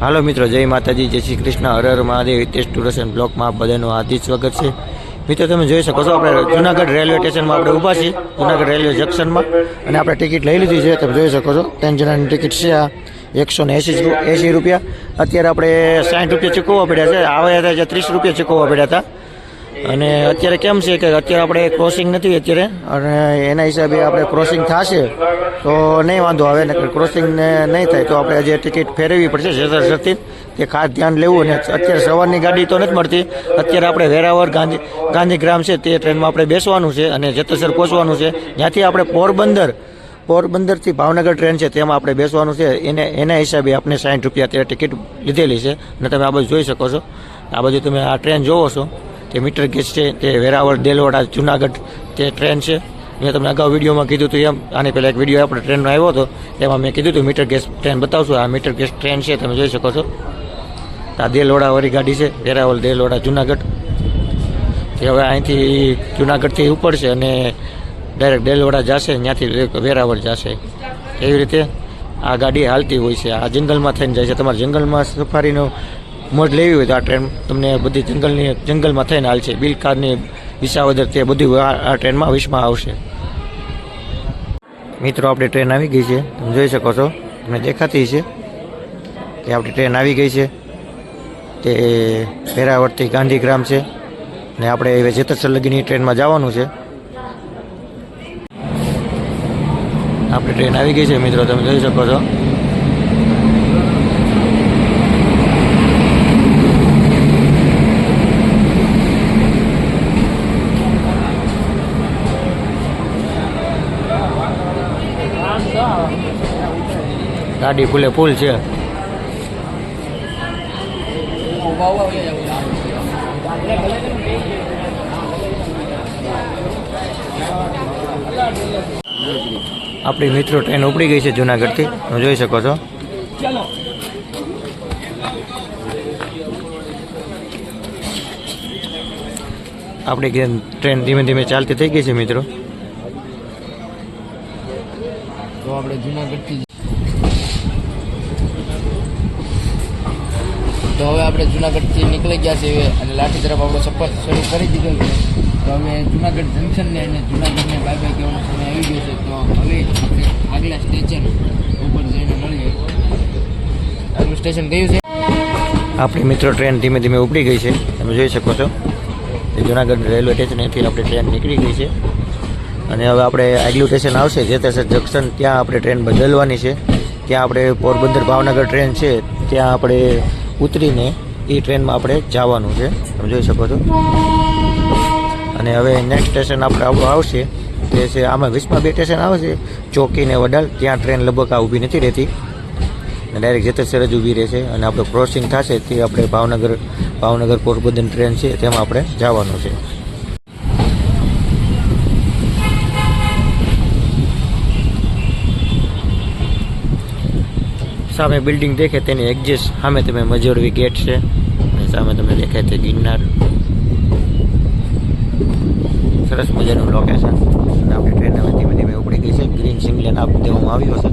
હાલો મિત્રો, જય માતાજી, જય શ્રી કૃષ્ણ. હર હર મહાદેવ, હિતેશ ટુરસ એન્ડ બ્લોકમાં બધાનું હાર્દિક સ્વાગત છે. મિત્રો, તમે જોઈ શકો છો, આપણે જુનાગઢ રેલવે સ્ટેશનમાં આપણે ઊભા છીએ, જુનાગઢ રેલવે જંકશનમાં. અને આપણે ટિકિટ લઈ લીધી છે, તમે જોઈ શકો છો, ત્રણ જણાની ટિકિટ છે, આ એકસો ને એંસી એંસી રૂપિયા. અત્યારે આપણે સાઠ રૂપિયા ચૂકવવા પડ્યા છે આવ્યા હતા ત્રીસ રૂપિયા ચૂકવવા પડ્યા હતા. અને અત્યારે કેમ છે કે અત્યારે આપણે ક્રોસિંગ નથી અત્યારે? અને એના હિસાબે આપણે ક્રોસિંગ થશે, તો નહીં વાંધો આવે ને ક્રોસિંગ નહીં થાય, તો આપણે જે ટિકિટ ફેરવવી પડશે જેસરસરથી તે ખાસ ધ્યાન લેવું અને અત્યારે સવારની ગાડી તો નથી મળતી. અત્યારે આપણે વેરાવર ગાંધી, ગાંધીગ્રામ છે, તે ટ્રેનમાં આપણે બેસવાનું છે અને જેતરસર પહોંચવાનું છે. જ્યાંથી આપણે પોરબંદર, પોરબંદરથી ભાવનગર ટ્રેન છે, તેમાં આપણે બેસવાનું છે. એને, એના હિસાબે આપણે સાઠ રૂપિયા અત્યારે ટિકિટ લીધેલી છે. અને તમે આ બધું જોઈ શકો છો. આ બધું તમે આ ટ્રેન જોવો છો. તે મીટર ગેજ છે, તે વેરાવળ, દેલવાડા, જુનાગઢ, તે ટ્રેન છે. મેં તમને અગાઉ વિડીયોમાં કીધું હતું એમ, આની પહેલાં એક વીડિયો આપણે ટ્રેનનો આવ્યો હતો, તેમાં મેં કીધું હતું મીટર ગેસ ટ્રેન બતાવશું. આ મીટર ગેસ ટ્રેન છે, તમે જોઈ શકો છો. આ દેલવાડા વાળી ગાડી છે, વેરાવળ, દેલવાડા, જુનાગઢ. તે હવે અહીંથી જુનાગઢથી ઉપડશે અને ડાયરેક્ટ દેલવાડા જશે, ત્યાંથી વેરાવળ જશે. એવી રીતે? આ ગાડી હાલતી હોય છે, આ જંગલમાં થઈને જાય છે. તમારે જંગલમાં સફારીનો મોજ લેવી હોય તો આ ટ્રેન તમને બધી જંગલની જંગલમાં થઈને હાલશે. બિલકારની વિસાવદર તે બધું આ ટ્રેનમાં વિશમાં આવશે. મિત્રો, આપણી ટ્રેન આવી ગઈ છે. તમે જોઈ શકો છો. તમને દેખાતી છે કે આપણી ટ્રેન આવી ગઈ છે. તે વેરાવળથી ગાંધીગ્રામ છે. ને આપણે હવે જેતરસર લગીની ટ્રેનમાં જવાનું છે. આપણી ટ્રેન આવી ગઈ છે મિત્રો, તમે જોઈ શકો છો. ગાડી ફૂલે ફૂલ છે. આપણી મિત્રો ટ્રેન ઉપડી ગઈ છે જુનાગઢથી. તમે જોઈ શકો છો. આપણી ટ્રેન ધીમે ધીમે ચાલતી થઈ ગઈ છે મિત્રો. તો આપણે જુનાગઢથી તો હવે આપણે જુનાગઢથી નીકળી ગયા છીએ અને લાઠી તરફ આપણો સફર શરૂ કરી દીધો છે. તો અમે જુનાગઢ જંકશનને અને જુનાગઢને બાય બાય કહેવાનો સમય આવી ગયો છે. તો હવે આપણે આગલા સ્ટેશન ઉપર જઈને મળીએ. આગલું સ્ટેશન કયું છે? આપણી મિત્રો ટ્રેન ધીમે ધીમે ઉપડી ગઈ છે. તમે જોઈ શકો છો. જુનાગઢ રેલવે સ્ટેશનેથી આપણી ટ્રેન નીકળી ગઈ છે. અને હવે આપણે આગલું સ્ટેશન આવશે. જે તે જંકશન, ત્યાં આપણે ટ્રેન બદલવાની છે. ત્યાં આપણે પોરબંદર ભાવનગર ટ્રેન છે. ત્યાં આપણે ઉતરીને એ ટ્રેનમાં આપણે જવાનું છે. તમે જોઈ શકો છો. અને હવે નેક્સ્ટ સ્ટેશન આપણે આપણું આવશે. તે છે આમાં વીસમાં બે સ્ટેશન આવે છે ચોકી ને વડાલ, ત્યાં ટ્રેન લગભગ આ ઊભી નથી રહેતી. ડાયરેક્ટ જેતસર જ ઊભી રહેશે અને આપણે ક્રોસિંગ થશે તે આપણે ભાવનગર ભાવનગર પોરબંદર ટ્રેન છે તેમાં આપણે જવાનું છે. સામે બિલ્ડિંગ દેખે તેની એક્ઝેસ્ટ સામે તમે મજોડવી ગેટ છે. અને સામે તમને દેખાય તે ગિરનાર. સરસ મજાનું લોકેશન આપણી ટ્રેન હવે ધીમે ધીમે ઉપડી ગઈ છે. ગ્રીન સિગ્નલ આપી દેવામાં આવ્યો છે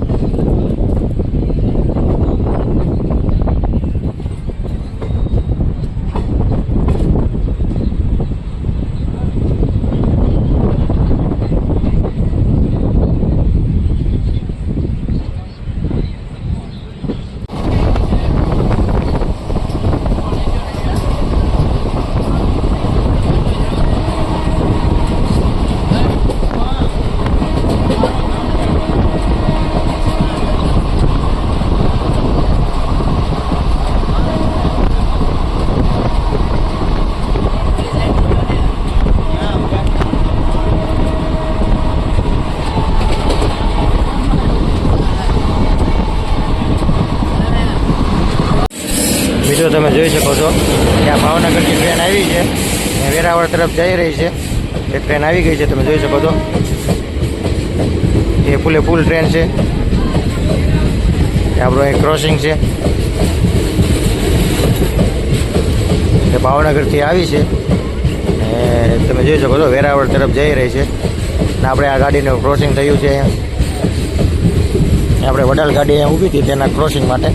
મિત્રો તમે જોઈ શકો છો. ત્યાં ભાવનગરની ટ્રેન આવી છે. વેરાવળ તરફ જઈ રહી છે. એ ટ્રેન આવી ગઈ છે, તમે જોઈ શકો છો. એ ફૂલે ફૂલ ટ્રેન છે. આપણું અહીં ક્રોસિંગ છે. એ ભાવનગરથી આવી છે. ને તમે જોઈ શકો છો, વેરાવળ તરફ જઈ રહી છે. ને આપણે આ ગાડીનું ક્રોસિંગ થયું છે આપણે વડાલ ગાડી અહીંયા ઊભી હતી, તેના ક્રોસિંગ માટે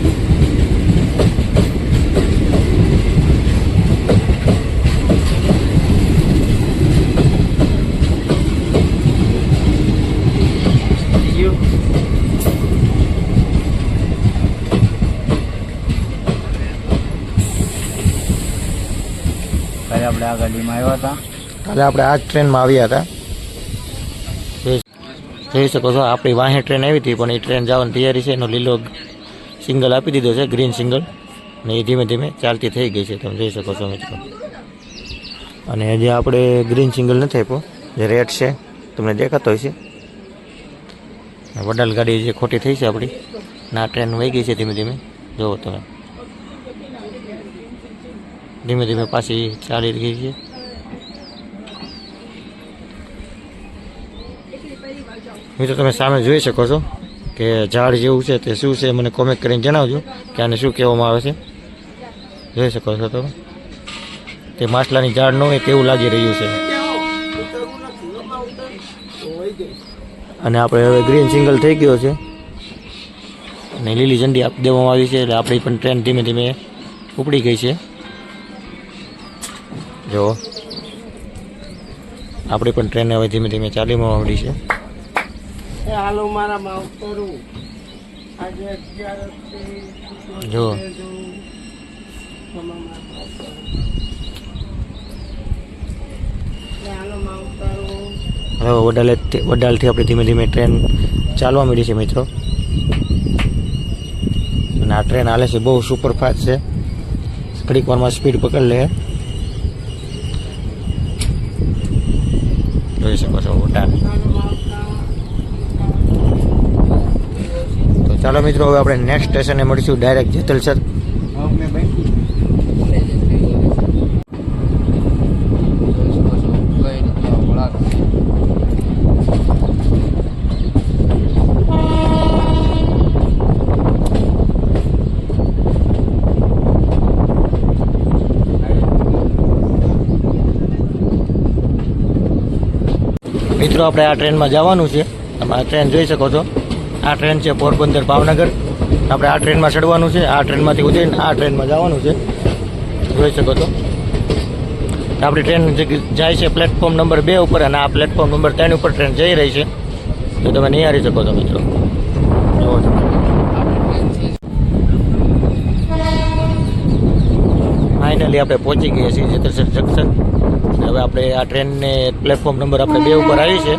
કાલે આપણે આ ગાડીમાં આવ્યા હતા. કાલે આપણે આ જ ટ્રેનમાં આવ્યા હતા. જોઈ શકો છો, આપણી વાહે ટ્રેન આવી હતી, પણ એ ટ્રેન જવાની તૈયારી છે, એનો લીલો સિંગલ આપી દીધો છે, ગ્રીન સિંગલ. અને એ ધીમે ધીમે ચાલતી થઈ ગઈ છે, તમે જોઈ શકો છો મિત્રો. અને જે આપણે ગ્રીન સિંગલ નથી આપ્યો, જે રેડ છે, તમને દેખાતો હોય છે વડાલ ગાડી જે ખોટી થઈ છે આપણી, ના ટ્રેન વહી ગઈ છે ધીમે ધીમે. જુઓ તમે. ધીમે ધીમે પાછી ચાલી રહી છે. મિત્રો, તમે સામે જોઈ શકો છો કે ઝાડ જેવું છે તે શું છે મને કોમેન્ટ કરીને જણાવજો કે આને શું કહેવામાં આવે છે. જોઈ શકો છો તમે? તે માછલાની ઝાડ ન હોય તેવું લાગી રહ્યું છે. અને આપણે હવે ગ્રીન સિંગલ થઈ ગયો છે. અને લીલી ઝંડી આપી દેવામાં આવી છે એટલે આપણી પણ ટ્રેન ધીમે ધીમે ઉપડી ગઈ છે. જો આપણી પણ ટ્રેન હવે ધીમે ધીમે ચાલીમાં આવડી છે. હાલો મારા માવતરું આજે જો હવે વડાલે વડાલથી આપણે ધીમે ધીમે ટ્રેન ચાલવા માંડી છે મિત્રો. અને આ ટ્રેન હાલે છે બહુ સુપરફાસ્ટ છે. ઘડીક વારમાં સ્પીડ પકડ લે. જોઈ શકો છો ઉટાણ તો ચાલો મિત્રો હવે આપણે નેક્સ્ટ સ્ટેશને મળીશું. ડાયરેક્ટ જેતલસર હવે મેં બાંધી જોઈ શકો છો કઈ રીતનો વળાંક છે. મિત્રો, આપણે આ ટ્રેનમાં જવાનું છે. તમે આ ટ્રેન જોઈ શકો છો. આ ટ્રેન છે પોરબંદર ભાવનગર. આપણે આ ટ્રેનમાં ચડવાનું છે, આ ટ્રેનમાંથી ઉતરીને આ ટ્રેનમાં જવાનું છે. જોઈ શકો છો. આપણી ટ્રેન જાય છે પ્લેટફોર્મ નંબર બે ઉપર અને આ પ્લેટફોર્મ નંબર ત્રણ ઉપર ટ્રેન જઈ રહી છે. તો તમે નિહાળી શકો છો, મિત્રો. જુઓ છો. ફાઇનલી આપણે પહોંચી ગયા છીએ જેતરસર જંકશન હવે આપણે આ ટ્રેનને પ્લેટફોર્મ નંબર આપણે બે ઉપર આવી છે.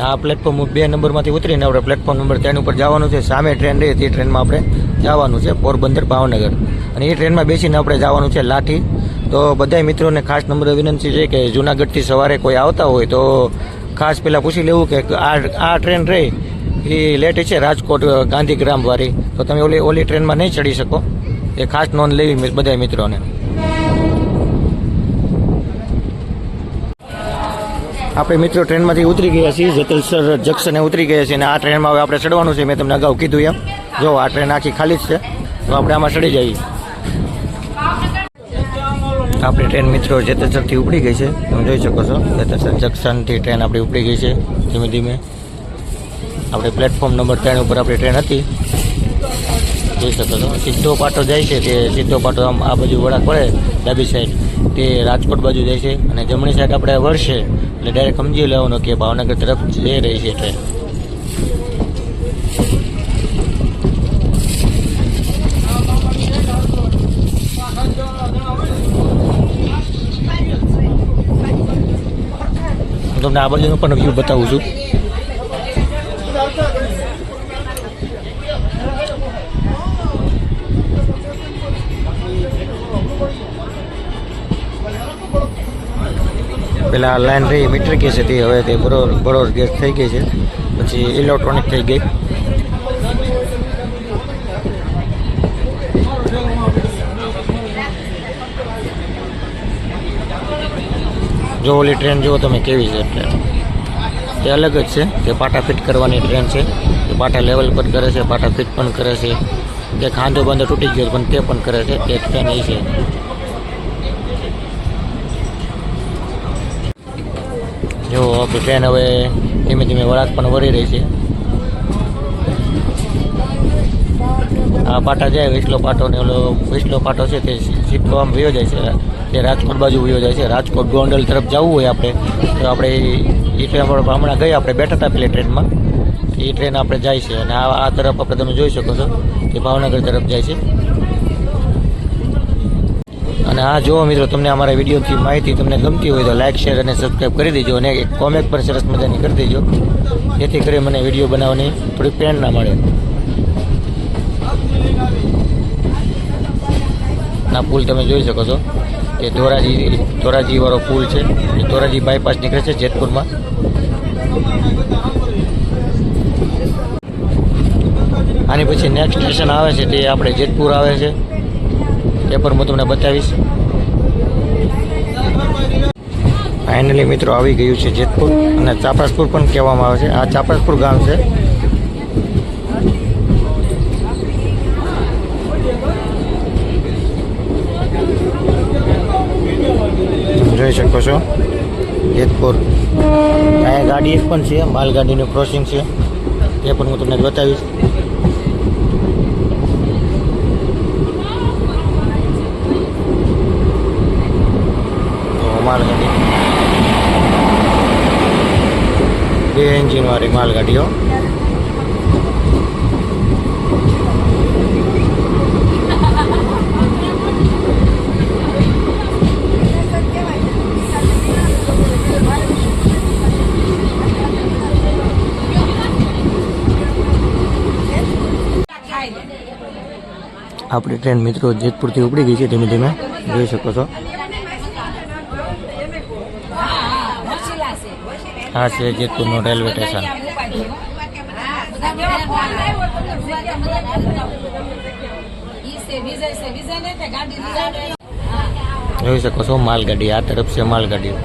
આ પ્લેટફોર્મ બે નંબરમાંથી ઉતરીને આપણે પ્લેટફોર્મ નંબર ત્રણ ઉપર જવાનું છે. સામે ટ્રેન રહી તે ટ્રેનમાં આપણે જવાનું છે પોરબંદર ભાવનગર. અને એ ટ્રેનમાં બેસીને આપણે જવાનું છે લાઠી. તો બધા મિત્રોને ખાસ નંબર વિનંતી છે કે જુનાગઢથી સવારે કોઈ આવતા હોય તો ખાસ પહેલાં પૂછી લેવું કે આ આ ટ્રેન રહી એ લેટ છે રાજકોટ, ગાંધીગ્રામવાળી. તો તમે ઓલી ઓલી ટ્રેનમાં નહીં ચડી શકો. એ ખાસ નોંધ લેવી બધા મિત્રોને. આપણે મિત્રો ટ્રેનમાંથી ઉતરી ગયા છીએ જેતલસર જંકશને ઉતરી ગયા છીએ અને આ ટ્રેનમાં હવે આપણે ચડવાનું છે. મેં તમને અગાઉ કીધું એમ. જો, આ ટ્રેન આખી ખાલી જ છે. તો આપણે આમાં ચડી જઈએ. આપણી ટ્રેન મિત્રો જેતલસરથી ઉપડી ગઈ છે. તમે જોઈ શકો છો જેતલસર જંકશનથી ટ્રેન આપણી ઉપડી ગઈ છે. ધીમે ધીમે. આપણે પ્લેટફોર્મ નંબર ત્રણ ઉપર આપણી ટ્રેન હતી. જોઈ શકો છો. સીધો પાટો જાય છે તે સીધો પાટો આમ આ બાજુ વળાંક પડે ડાબી સાઈડ તે રાજકોટ બાજુ જાય છે અને જમણી સાઈડ આપણે વળશે. એટલે ડાયરેક્ટ સમજી લેવાનું કે ભાવનગર તરફ જઈ રહી છે ટ્રેન તમને આ બાજુનો પણ વ્યૂ બતાવું છું. પેલા લાઈન રહી મીટર ગેસ હતી હવે તે બરોબર બરોબર ગેસ થઈ ગઈ છે. પછી ઇલેક્ટ્રોનિક થઈ ગઈ. જો ઓલી ટ્રેન જુઓ તમે કેવી છે ટ્રેન તે અલગ જ છે તે પાટા ફિટ કરવાની ટ્રેન છે. તે પાટા લેવલ પર કરે છે, પાટા ફિટ પણ કરે છે. તે ખાંધો બાંધો તૂટી ગયો પણ તે પણ કરે છે. તે ટ્રેન એ છે. જો આપણી ટ્રેન હવે ધીમે ધીમે વળાંક પણ વળી રહી છે. આ પાટા જાય વિસલો પાટો ને ઓલો વિસલો પાટો છે તે સીધો આમ વયો જાય છે. તે રાજકોટ બાજુ વયો જાય છે. રાજકોટ ગોંડલ તરફ જવું હોય આપણે. તો આપણે એ ટ્રેન પર હમણાં ગઈ આપણે બેઠા હતા પેલી ટ્રેનમાં એ ટ્રેન આપણે જાય છે. અને આ તરફ આપણે તમે જોઈ શકો છો કે ભાવનગર તરફ જાય છે. અને આ જુઓ મિત્રો, તમને અમારા વિડીયોથી માહિતી તમને ગમતી હોય તો લાઇક શેર અને સબસ્ક્રાઈબ કરી દેજો અને એક કોમેન્ટ પણ સરસ મજાની કરી દેજો. જેથી કરી મને વીડિયો બનાવવાની થોડી પ્રેરણા મળે. ના, પુલ તમે જોઈ શકો છો કે ધોરાજી ધોરાજીવાળો પુલ છે. એ ધોરાજી બાયપાસ નીકળે છે જેતપુરમાં. આની પછી નેક્સ્ટ સ્ટેશન આવે છે, તે આપણે જેતપુર આવે છે. એ પણ હું તમને બતાવીશ. ફાઇનલી મિત્રો આવી ગયું છે જેતપુર અને ચાપરાસપુર પણ કહેવામાં આવે છે. આ ચાપરાસપુર ગામ છે. જોઈ શકો છો. જેતપુર. અહીંયા ગાડી પણ છે, માલગાડીનું ક્રોસિંગ છે. એ પણ હું તમને બતાવીશ તો માલગાડી. બે એન્જિન વાળી માલગાડીઓ. આપણી ટ્રેન મિત્રો જેતપુરથી ઉપડી ગઈ છે ધીમે ધીમે. જોઈ શકો છો. આ છે જેતપુરનું રેલવે સ્ટેશન જોઈ શકો છો માલગાડી આ તરફ છે માલગાડીઓ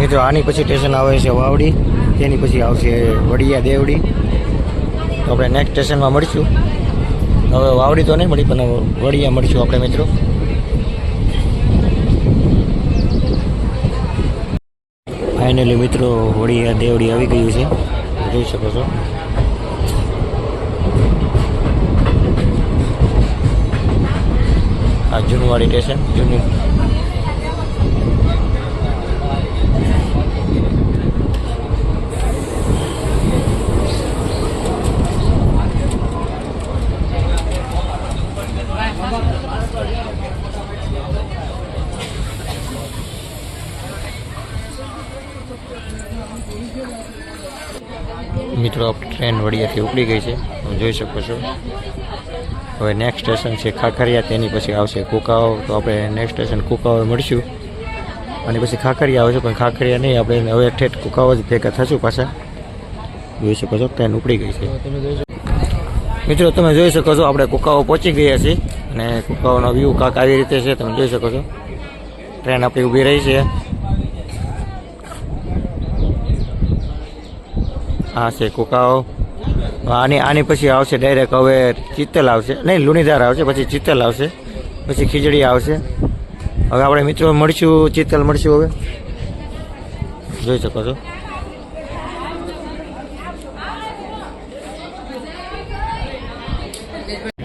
મિત્રો, આની પછી સ્ટેશન આવે છે વાવડી, તેની પછી આવશે વડિયા દેવડી. તો આપણે નેક્સ્ટ સ્ટેશનમાં મળીશું. હવે વાવડી તો નહીં મળી, પણ વડિયા મળીશું આપણે મિત્રો. ફાઇનલી મિત્રો, વડિયા દેવડી આવી ગયું છે. જોઈ શકો છો. આ જૂનવાડી સ્ટેશન, જૂની મિત્રો આપણી ટ્રેન વડિયાથી ઉપડી ગઈ છે. તમે જોઈ શકો છો. હવે નેક્સ્ટ સ્ટેશન છે ખાખરિયા. તેની પછી આવશે કુકાઓ તો આપણે નેક્સ્ટ સ્ટેશન કુકાઓ મળીશું. અને પછી ખાખરિયા આવશે, પણ ખાખરિયા નહીં. આપણે હવે ઠેઠ કુકાઓ જ ભેગા થશું પાછા. જોઈ શકો છો, ટ્રેન ઉપડી ગઈ છે. મિત્રો, તમે જોઈ શકો છો, આપણે કુકાઓ પહોંચી ગયા છીએ. અને કુકાઓનો વ્યૂ કાંક આવી રીતે છે, તમે જોઈ શકો છો. ટ્રેન આપણી ઊભી રહી છે. આ છે કુકાઓ. આની આની પછી આવશે ડાયરેક્ટ હવે ચિત્તલ આવશે. નહીં, લુણીધાર આવશે, પછી ચિત્તલ આવશે, પછી ખીચડી આવશે. હવે આપણે મિત્રો મળશું, ચિત્તલ મળશું હવે. જોઈ શકો છો.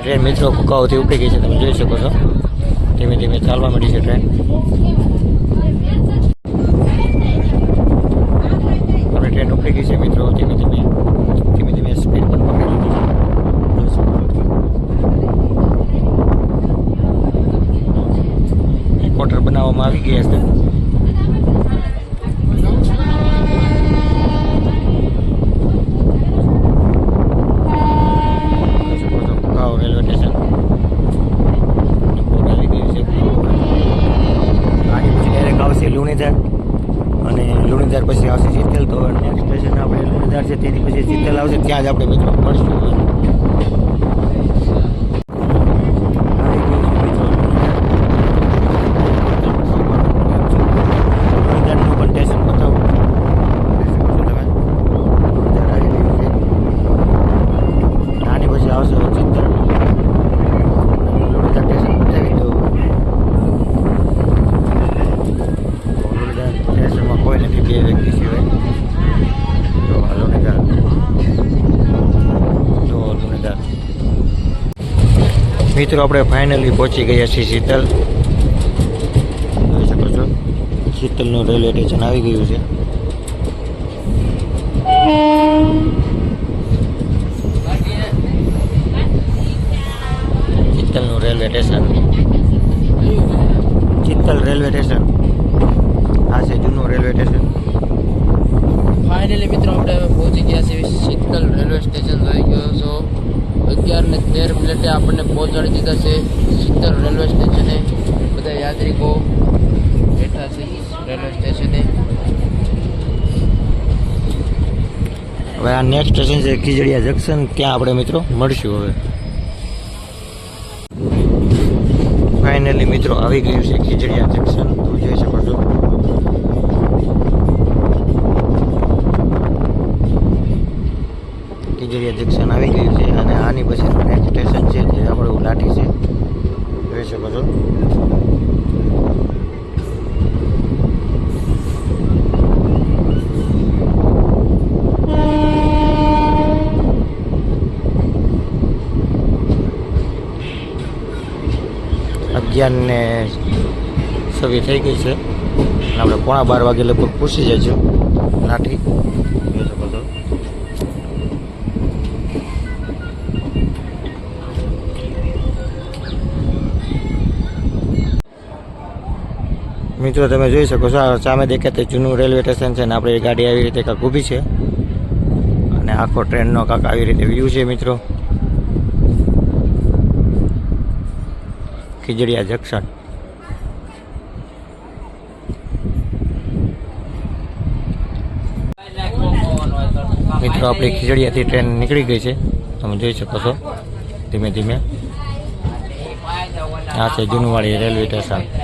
ટ્રેન મિત્રો કુકાઓથી ઉપડી ગઈ છે, તમે જોઈ શકો છો. ધીમે ધીમે ચાલવા મળી છે ટ્રેન આપણે ટ્રેન ઉપડી ગઈ છે મિત્રો ધીમે ધીમે ધીમે ધીમે સ્પીડ પણ પકડી લીધી છે જોઈ શકો છો. એક ક્વાર્ટર બનાવવામાં આવી ગયા છે જોઈ શકો છો, કુકાઓ રેલવે સ્ટેશન બોર્ડ આવી ગયું છે આની પછી ડાયરેક્ટ આવશે લુણીધર અને લુણીધર પછી આવશે ચિત્તલ તો નેક્સ્ટ સ્ટેશન આપણે લુણીધર છે તેની પછી ચિત્તલ આવશે ત્યાં જ આપણે મિત્રો મળશું આવી ગયું છે મિત્રો લુણીધર. મિત્રો, આપણે ફાઇનલી પહોંચી ગયા છીએ શીતલ. જોઈ શકો છો, શીતલનું રેલવે સ્ટેશન આવી ગયું છે. શીતલનું railway station. Sheetal railway station. આ છે જૂનું રેલવે સ્ટેશન. ફાઇનલી મિત્રો, આપણે પહોંચી ગયા છે શીતલ રેલવે સ્ટેશન. થઈ ગયો છો અગિયાર ને તેર મિનિટે આપણને પહોંચાડી દીધા છે સિત્તર રેલવે સ્ટેશને. બધા યાત્રિકો બેઠા છે રેલવે સ્ટેશને. હવે આ નેક્સ્ટ સ્ટેશન છે ખીજડીયા જંકશન ત્યાં આપણે મિત્રો? મળશું હવે. ફાઇનલી મિત્રો આવી ગયું છે ખીજડીયા જંકશન તમે જોઈ શકો છો. ખીજડીયા જંકશન આવી ગયું છે આની પછી નેક્સ્ટ સ્ટેશન છે જે આપણે ઉલાટી છે જોઈ શકો છો અગિયાર ને સવી થઈ ગઈ છે. આપણે પોણા બાર વાગે લગભગ પૂછી જઈશું લાઠી. મિત્રો, તમે જોઈ શકો છો સામે દેખાય તે જૂનું રેલવે સ્ટેશન છે ને આપણી ગાડી આવી રીતે કાંક ઊભી છે. અને આખો ટ્રેનનો કાંક આવી રીતે વ્યૂ છે, મિત્રો. ખીજડીયા જંકશન. મિત્રો, આપણી ખીજડીયાથી ટ્રેન નીકળી ગઈ છે. તમે જોઈ શકો છો. ધીમે ધીમે. આ છે જૂનવાડી રેલવે સ્ટેશન.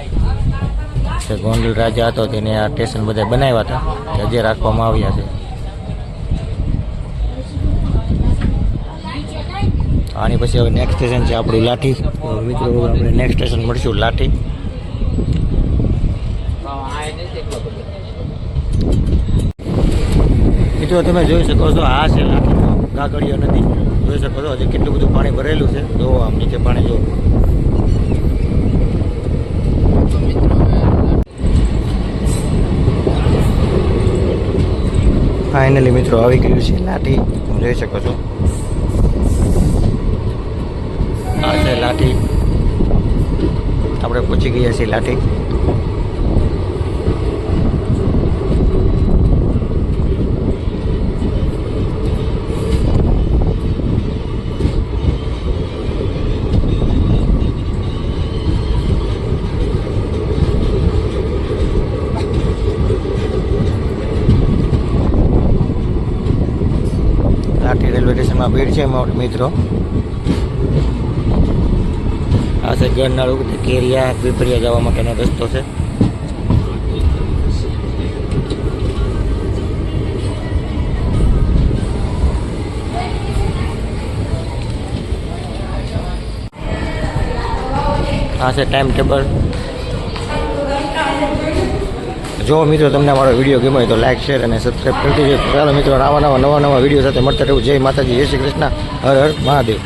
તે ગોંડલ રાજા હતો તેને આ સ્ટેશન બધા બનાવ્યા હતા હજી રાખવામાં આવ્યા છે. આની પછી હવે નેક્સ્ટ સ્ટેશન છે આપણું લાઠી. મિત્રો આપણે નેક્સ્ટ સ્ટેશન મળશું લાઠી. મિત્રો, તમે જોઈ શકો છો, આ છે લાઠી. કાગળિયો નદી. જોઈ શકો છો, હજી કેટલું બધું પાણી ભરેલું છે. જો આમ નીચે પાણી જો તો મિત્રો હવે ફાઇનલી મિત્રો, આવી ગયું છે લાઠી. તમે જોઈ શકો છો. આ છે લાઠી. આપણે પહોંચી ગયા છીએ લાઠી. લાઠી ભીડ છે મિત્રો. આ છે ગરનાળું કેરિયા પીપરિયા જવા માટેનો રસ્તો છે. આ છે ટાઈમ ટેબલ. જો મિત્રો તમને અમારો વીડિયો હોય તો લાઇક શેર અને સબસ્ક્રાઈબ કરી દેજો. ચાલો મિત્રો નવા નવા નવા નવા વીડિયો સાથે મળતા રહેવું જય માતાજી, જય શ્રી કૃષ્ણ. હર હર મહાદેવ.